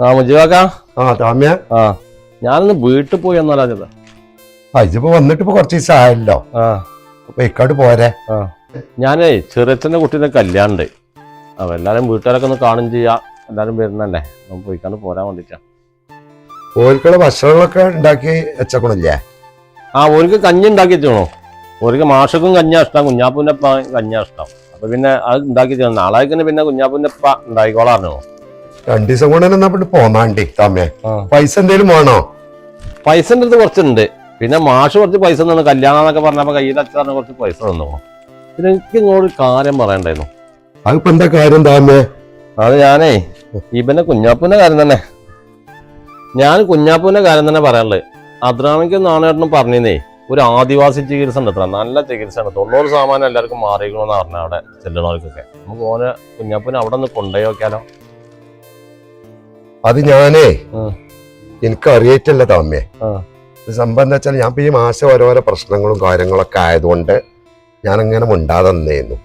ആ മുജിവാക്ക ആ താമ്യ. ആ ഞാനൊന്ന് വീട്ടിൽ പോയി എന്നാലാ പറഞ്ഞത് ആ ഇതിപ്പോ വന്നിട്ട് ഇപ്പൊ കുറച്ച് ദിവസം ആയല്ലോ. ആ. അപ്പൊ ഇക്കാട് പോരെ. ആ. ഞാനേ ചെറിയച്ഛന്റെ കുട്ടീന്റെ കല്യാണം ഉണ്ട് അപ്പൊ എല്ലാരും വീട്ടുകാരൊക്കെ ഒന്ന് കാണും ചെയ്യാം. എല്ലാരും വരുന്നല്ലേ? നമുക്ക് പോയിക്കാണ്ട് പോരാൻ വേണ്ടിട്ടാ. ഓൽക്കുള്ള ഭക്ഷണങ്ങളൊക്കെ ഉണ്ടാക്കി വെച്ചക്കണില്ലേ? ആ ഓർക്ക് കഞ്ഞി ഉണ്ടാക്കി വെച്ചോണോ ഓർക്ക് മാഷക്കും കഞ്ഞാ ഇഷ്ടം കുഞ്ഞാപ്പൂന്റെ അപ്പ കഞ്ഞാ ഇഷ്ടം. അപ്പൊ പിന്നെ അത് ഉണ്ടാക്കി വെച്ചോ നാളെ പിന്നെ കുഞ്ഞാപ്പൂന്റെ അപ്പ ഉണ്ടായിക്കോളാറിനോ രണ്ടു ദിവസം കൊണ്ട് തന്നെ എന്നാ പിന്നെ പോന്നാണ്ടി തമ്മേ പൈസ എന്തേലും വേണോ? പൈസന്റെ അടുത്ത് കുറച്ചുണ്ട്. പിന്നെ മാഷ് കുറച്ച് പൈസ തന്നു കല്യാണം എന്നൊക്കെ പറഞ്ഞപ്പോ കയ്യിൽ അച്ഛനെ കുറച്ച് പൈസ തന്നു. പിന്നെ എനിക്ക് ഇങ്ങോട്ട് കാര്യം പറയണ്ടായിരുന്നു. അതിപ്പോ എന്താ കാര്യം താമേ അത് ഞാനേ ഇവന്റെ കുഞ്ഞാപ്പൂന്റെ കാര്യം തന്നെ. ഞാൻ കുഞ്ഞാപ്പൂന്റെ കാര്യം തന്നെ പറയാനുള്ളത്. അദ്രാമിക്ക് നാണേട്ടനും പറഞ്ഞേ ഒരു ആദിവാസി ചികിത്സ ഉണ്ട് അത്ര നല്ല ചികിത്സയാണ് തൊണ്ണൂറ് ശതമാനം എല്ലാവർക്കും മാറിക്കണമെന്ന് പറഞ്ഞ അവിടെ ചെല്ലണവർക്കൊക്കെ. നമുക്ക് ഓനെ കുഞ്ഞാപ്പൂനെ അവിടെ നിന്ന് കൊണ്ടുപോയി നോക്കിയാലോ? അത് ഞാനേ. എനിക്ക് അറിയിട്ടില്ല തമ്മേ. സംഭവം എന്താ വെച്ചാൽ ഞാൻ ഈ മാസം ഓരോരോ പ്രശ്നങ്ങളും കാര്യങ്ങളൊക്കെ ആയതുകൊണ്ട് ഞാൻ അങ്ങനെ മിണ്ടാതന്നേന്നു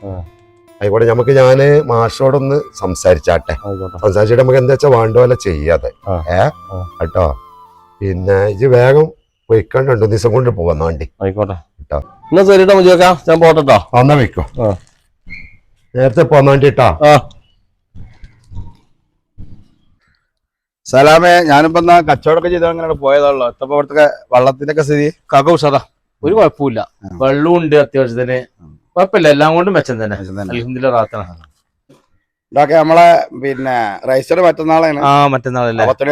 ആയിക്കോട്ടെ നമുക്ക് ഞാൻ മാഷോടൊന്ന് സംസാരിച്ചാട്ടെ. സംസാരിച്ചിട്ട് നമുക്ക് എന്താ വെച്ചാൽ വേണ്ട പോലെ ചെയ്യാതെ. ഏ? കേട്ടോ? പിന്നെ ഇത് വേഗം പൊയ്ക്കാൻ രണ്ടു ദിവസം കൊണ്ട് പോകാൻ വേണ്ടി. ആയിക്കോട്ടെ. കേട്ടോ. എന്നാ ഞാൻ പോട്ടെട്ടോ. എന്നാ വെക്കോ? നേരത്തെ പോകാൻ വേണ്ടിട്ടാ സലാമേ ഞാനിപ്പോ എന്നാ കച്ചവടമൊക്കെ ചെയ്ത് അങ്ങനെ പോയതാണല്ലോ. എത്തപ്പോ ഇവിടുത്തെ വള്ളത്തിന്റെ ഒക്കെ സ്ഥിതി കാക്ക ഉഷാറാ ഒരു കുഴപ്പമില്ല വെള്ളവും ഉണ്ട് അത്യാവശ്യത്തിന് കുഴപ്പമില്ല എല്ലാം കൊണ്ടും മെച്ചം തന്നെ. ഇതൊക്കെ നമ്മളെ പിന്നെ റൈസർ മറ്റന്നാളാണ്. ആ മറ്റന്നാളല്ലേ. പത്തണി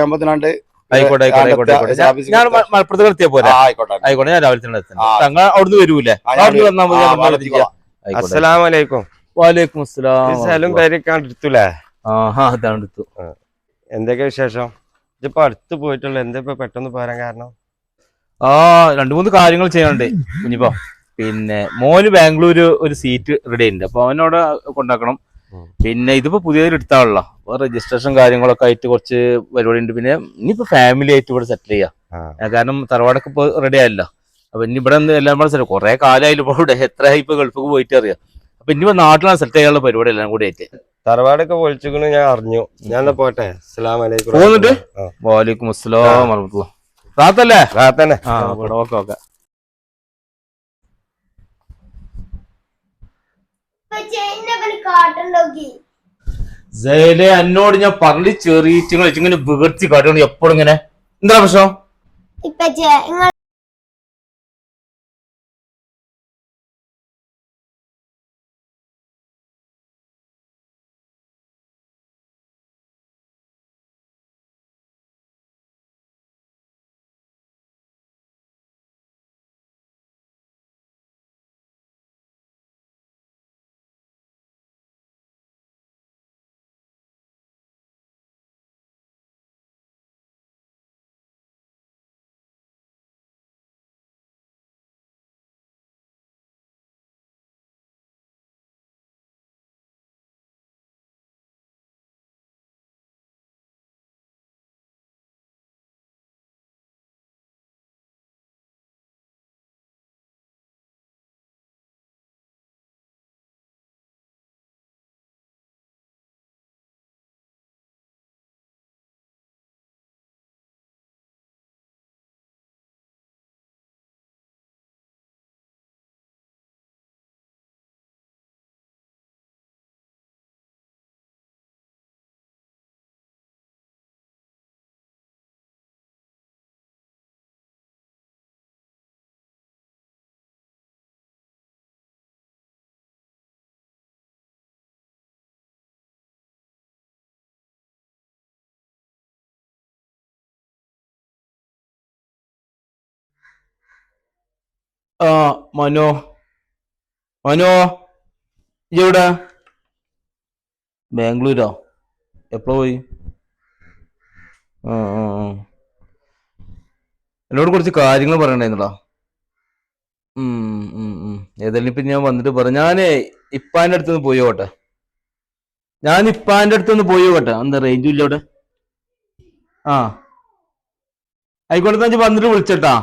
ആയിക്കോട്ടെ ആയിക്കോട്ടെ ആയിക്കോട്ടെ ഞാൻ- ഞാൻ എത്താം. മലപ്പുറത്ത് എത്തിയാ പോരാ? ആയിക്കോട്ടെ ആയിക്കോട്ടെ. ഞാൻ രാവിലെ തന്നെ. തങ്ങൾ അവിടുന്ന് വരൂലേ? അവിടുന്ന് വന്നാൽ മതി. അസ്സലാമലൈക്കും വാലേക്കും അസ്സലാം. സ്ഥലം പേരക്കാണ്ടെടുത്തൂലേ ആ അതാണ് എടുത്തു. എന്തൊക്കെ വിശേഷം? ഇതിപ്പോ അടുത്ത് പോയിട്ടുള്ള എന്താ ഇപ്പൊ പെട്ടെന്ന് പോരാൻ കാരണം? ആ രണ്ടു മൂന്ന് കാര്യങ്ങൾ ചെയ്യാനുണ്ട്. കുഞ്ഞിപ്പോ പിന്നെ മോന് ബാംഗ്ലൂര് ഒരു സീറ്റ് റെഡി ഉണ്ട് അപ്പൊ അവനോട് കൊണ്ടാക്കണം. പിന്നെ ഇതിപ്പോ പുതിയൊരു എടുത്താണല്ലോ. അപ്പൊ രജിസ്ട്രേഷൻ കാര്യങ്ങളൊക്കെ ആയിട്ട് കുറച്ച് പരിപാടി ഉണ്ട്. പിന്നെ ഇനിയിപ്പോ ഫാമിലി ആയിട്ട് ഇവിടെ സെറ്റിൽ ചെയ്യാം. കാരണം തറവാടൊക്കെ ഇപ്പൊ റെഡി ആയല്ലോ. അപ്പൊ ഇനി ഇവിടെ എല്ലാം കൂടെ സെറ്റ് കുറെ കാലമായാലും ഇപ്പൊ ഇവിടെ. എത്ര ഇപ്പൊ ഗൾഫിൽ പോയിട്ട് അറിയാം? അപ്പൊ ഇനി ഇപ്പൊ നാട്ടിലാണ് സെറ്റ് ചെയ്യാനുള്ള പരിപാടി എല്ലാം കൂടി ആയിട്ട്. തറവാടൊക്കെ പൊളിച്ചിക്കണു ഞാൻ അറിഞ്ഞു. ഞാൻ പോട്ടെ? അസ്സലാം വലൈക്കും. വാലിക്കും റാത്തല്ലേ? Okay okay. ജയിലെ എന്നോട് ഞാൻ പറഞ്ഞു ചെറിയ ഇങ്ങനെ വികർത്തി കാട്ടുകൊണ്ട് എപ്പോഴും ഇങ്ങനെ. എന്താ പ്രശ്നം? മനോ. മനോ ഇവിടെ ബാംഗ്ലൂരോ? എപ്പോ പോയി. എന്നോട് കുറച്ച് കാര്യങ്ങൾ പറയണ്ടായിരുന്നടാ. ഏതായാലും ഇപ്പൊ ഞാൻ വന്നിട്ട് പറ ഞാൻ ഇപ്പാന്റെ അടുത്ത് നിന്ന് പോയി നോട്ടെ ഞാൻ ഇപ്പാന്റെ അടുത്ത് നിന്ന് പോയി നോട്ടെ എന്താ റേഞ്ചും ഇല്ല അവിടെ? ആ. ആയിക്കോട്ടെ ഞാൻ വന്നിട്ട് വിളിച്ചട്ടാ.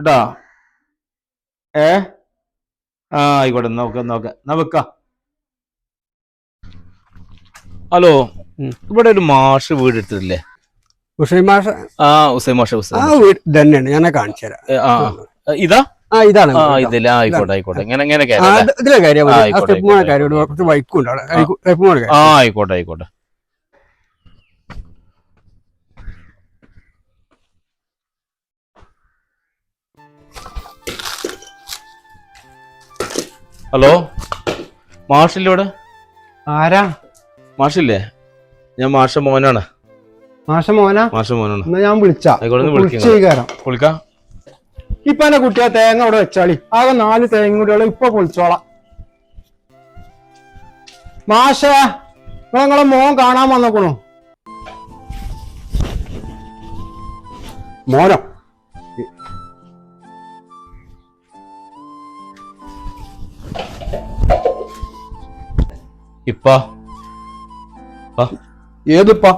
കേട്ടാ ഏ? ആ ആയിക്കോട്ടെ നോക്ക നോക്ക. നമുക്ക ഹലോ. ഇവിടെ ഒരു മാഷ് വീട് എടുത്തിട്ടില്ലേ? ഹുസൈൻ മാഷ? ആ ഉസൈൻ മാഷ ആ. വീട് തന്നെയാണ് ഞാൻ കാണിച്ചു തരാം. ആ. ഇതാ? ആ ഇതാണ്. ആ ആയിക്കോട്ടെ ആയിക്കോട്ടെ. ഇങ്ങനെ ഇങ്ങനെ ഇതിലെ കാര്യം കുറച്ച് ആ ആയിക്കോട്ടെ ആയിക്കോട്ടെ. ഹലോ? മാഷില്ലേ ഇവിടെ ആരാ? മാഷില്ലേ? ഞാൻ മാഷ മോനാണ്. മാഷ മോനാ? മാഷ മോനാണ്. എന്നാ ഞാൻ വിളിച്ചാ. വിളിക്ക് വിളിക്കാം ഇപ്പൊ എന്റെ കുട്ടിയെ തേങ്ങ അവിടെ വെച്ചാളി. ആകെ നാല് തേങ്ങ കൂടിയുള്ള ഇപ്പൊ പൊളിച്ചോളാം മാഷ നിങ്ങളെ മോൻ കാണാൻ വന്നേക്കണോ. മോനോ? ഇപ്പ. ഏതിപ്പാ?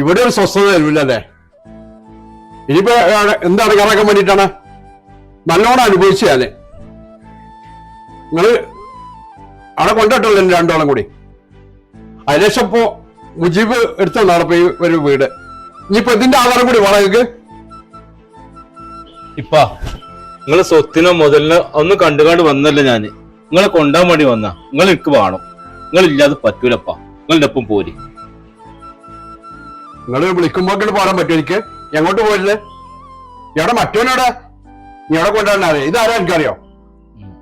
ഇവിടെ ഒരു സ്വസ്ഥത തരൂല്ലേ ഇനിയിപ്പോ എന്താണ് കറക്കാൻ വേണ്ടിയിട്ടാണ്? നല്ലോണം അനുഭവിച്ചാലേ നിങ്ങൾ അവിടെ കൊണ്ടിട്ടുള്ള രണ്ടോളം കൂടി. അതിനുശേഷം ഇപ്പോ മുജീബ് എടുത്തോണ്ടാണ് ഇപ്പൊ ഈ ഒരു വീട്. ഇനിയിപ്പോ ഇതിന്റെ ആധാരം കൂടി വേണം ഇപ്പ. നിങ്ങൾ സ്വത്തിനോ മുതലിനോ ഒന്നും കണ്ടുകാണ്ട് വന്നല്ല ഞാൻ. നിങ്ങളെ കൊണ്ടാൻ വേണ്ടി വന്ന. നിങ്ങൾ എനിക്ക് വേണം. നിങ്ങൾ ഇല്ലാതെ പറ്റൂലപ്പാ. നിങ്ങളുടെ ഒപ്പം പോരി. നിങ്ങൾ വിളിക്കുമ്പോൾ പോരാൻ പറ്റും എനിക്ക്? എങ്ങോട്ട് പോയില്ലേ എവിടെ മറ്റോനോടെ നീ കൊണ്ടാണ് അറിയാം? ഇതാരാ എനിക്കറിയോ?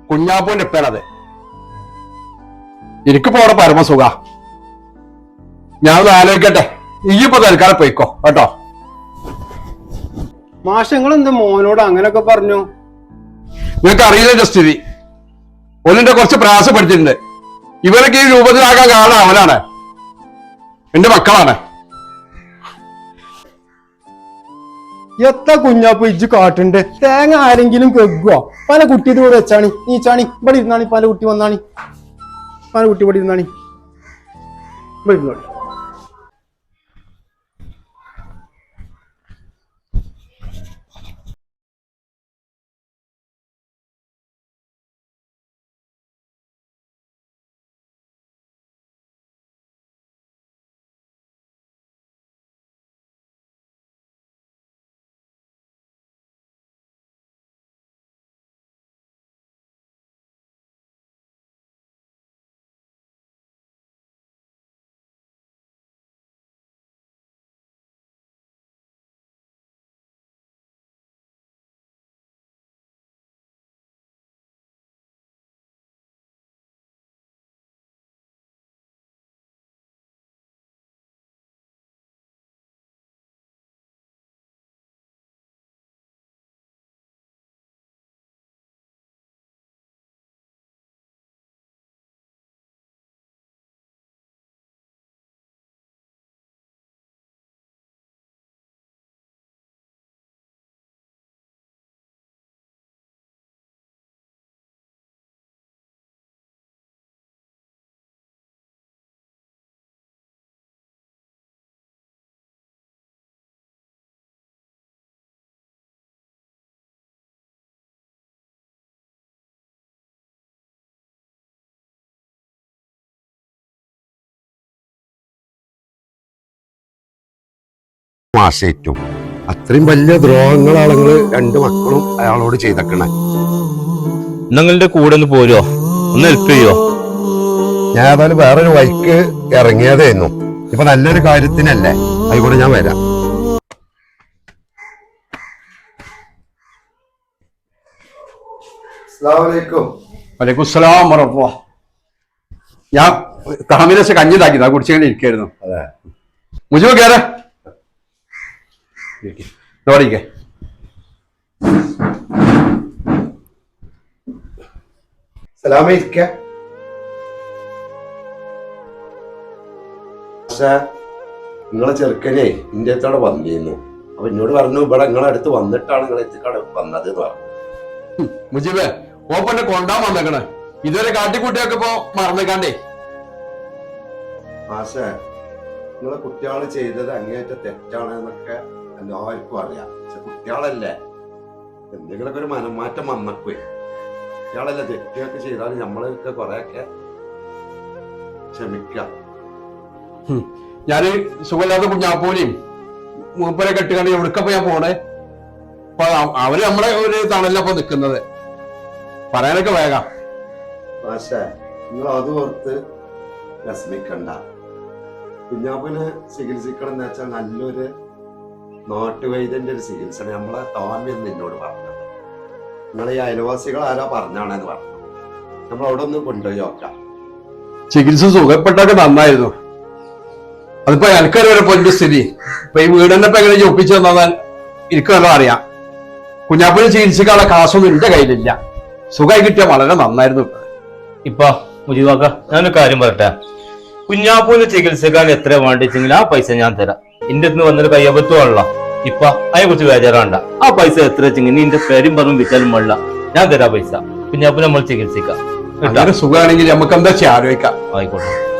കുഞ്ഞാപ്പൂന്റെ ഇപ്പേണത് എനിക്കിപ്പോ അവിടെ പരമസുഖ ഞാനത് ആലോചിക്കട്ടെ. ഇയ്യിപ്പോ തൽക്കാലം പോയിക്കോ. കേട്ടോ? മാഷങ്ങൾ എന്താ മോനോട് അങ്ങനെയൊക്കെ പറഞ്ഞു? നിങ്ങൾക്ക് അറിയില്ല എന്റെ സ്ഥിതി ഒന്നിന്റെ കുറച്ച് പ്രയാസപ്പെടുത്തിയിട്ടുണ്ട് ഇവരൊക്കെ ഈ രൂപത്തിലാകാൻ കാരണം അവനാണ്. എന്റെ മക്കളാണ്. എത്ര കുഞ്ഞാപ്പ് ഇജ്ജ് കാട്ടുണ്ട്? തേങ്ങ ആരെങ്കിലും കെഗുവോ പല കുട്ടി ഇത് കൂടെ വെച്ചാണി. ചാണി ഇവിടെ ഇരുന്നാണി. പല കുട്ടി വന്നാണി. പല കുട്ടി ഇവിടെ ഇരുന്നാണി. ഇവിടെ ഇരുന്നോളി. മാസേറ്റും അത്രയും വലിയ ദ്രോഹങ്ങളാണ് നിങ്ങൾ രണ്ട് മക്കളും അയാളോട് ചെയ്തേക്കണേ. നിങ്ങളുടെ കൂടെ ഒന്ന് പോരോ ഒന്ന് ഹെൽപ്പ് ചെയ്യോ ഞാൻ ഏതായാലും വേറൊരു വഴിക്ക് ഇറങ്ങിയതായിരുന്നു. ഇപ്പൊ നല്ലൊരു കാര്യത്തിനല്ലേ? ആയിക്കോട്ടെ ഞാൻ വരാം. അസ്സലാമലൈക്കും വലൈക്കുസ്സലാം വറഹ്മത്തുള്ളാ. ഞാൻ തഹമീനസ് കഞ്ഞിതാക്കിയതാ കുടിച്ചുകൊണ്ട് ഇരിക്കായിരുന്നു. അതെ. മുജിബ് കേറെ ഓടിക്കേ സലാമിക്ക നിങ്ങളെ ചെറുക്കനെ ഇന്റെ അടുത്തോടെ വന്നിരുന്നു. അപ്പൊ എന്നോട് പറഞ്ഞു ഇവിടെ നിങ്ങളെ അടുത്ത് വന്നിട്ടാണ് നിങ്ങൾ എത്തിക്കാട് വന്നത് എന്ന് പറഞ്ഞു. കൊണ്ടാ ഓപ്പന്നെ വന്നേക്കണേ. ഇതുവരെ കാട്ടിക്കൂട്ടിയൊക്കെ ഇപ്പൊ മറന്നേക്കാണ്ടേ. മാഷേ നിങ്ങളെ കുട്ടികൾ ചെയ്തത് അങ്ങേറ്റ തെറ്റാണ് എന്നൊക്കെ എല്ലാവർക്കും അറിയാം. പക്ഷെ കുട്ടികളല്ലേ? എന്തെങ്കിലുമൊക്കെ ഒരു മനംമാറ്റം വന്നപ്പോയി കുട്ടികളല്ലേ തെറ്റൊക്കെ ചെയ്താൽ നമ്മളൊക്കെ കുറെയൊക്കെ ക്ഷമിക്കാം. ഞാൻ സുഖമില്ലാത്ത കുഞ്ഞാപ്പൂനെയും മൂപ്പരെ കെട്ടിക്കണ്ട് എവിടെക്ക ഞാൻ പോണേ? അപ്പൊ അവർ നമ്മളെ ഒരു തണലപ്പൊ നിക്കുന്നത്. പറയാനൊക്കെ വേഗം. പക്ഷേ നിങ്ങൾ അത് ഓർത്ത് വിഷമിക്കണ്ട. കുഞ്ഞാപ്പിനെ ചികിത്സിക്കണം എന്ന് വെച്ചാൽ നല്ലൊരു നാട്ടുവൈദ്യന്റെ ഒരു ചികിത്സ നമ്മളെ താമ്യം നിന്നോട് പറഞ്ഞത്. നിങ്ങൾ ഈ അയൽവാസികൾ ആരാ പറഞ്ഞാണെന്ന് പറഞ്ഞു. നമ്മൾ അവിടെ ഒന്ന് കൊണ്ടുപോയി നോക്കാം. ചികിത്സ സുഖപ്പെട്ടൊക്കെ നന്നായിരുന്നു. അതിപ്പോ എനിക്കൊരു വരെ പൊലിന്റെ സ്ഥിതി. ഇപ്പൊ ഈ വീട് തന്നെ ഇപ്പൊ എങ്ങനെ ഒപ്പിച്ചു തന്നാൽ എനിക്കല്ലോ അറിയാം. കുഞ്ഞാപ്പിനെ ചികിത്സിക്കാനുള്ള കാശൊന്നും എന്റെ കയ്യിലില്ല. സുഖമായി കിട്ടിയ വളരെ നന്നായിരുന്നു ഇപ്പൊ. ഇപ്പൊ മുജിവാക്ക ഞാനൊരു കാര്യം പറയട്ടെ? കുഞ്ഞാപ്പൂന് ചികിത്സിക്കാൻ എത്ര വേണ്ടിച്ചെങ്കിൽ ആ പൈസ ഞാൻ തരാം. എന്റെ അടുത്ത് വന്നൊരു കയ്യബത്തുള്ള ഇപ്പൊ അതിനെ കുറിച്ച് വേജാറാണ്ട ആ പൈസ എത്ര വെച്ചെങ്കിൽ നിന്റെ പേരും പറഞ്ഞു വിറ്റാലും വേണ്ട ഞാൻ തരാ പൈസ. പിന്നെ അപ്പൊ നമ്മൾ ചികിത്സിക്കാം. സുഖമാണെങ്കിൽ നമുക്ക് എന്താ ചെയ്യാൻ ആലോചിക്കാം. ആയിക്കോട്ടെ.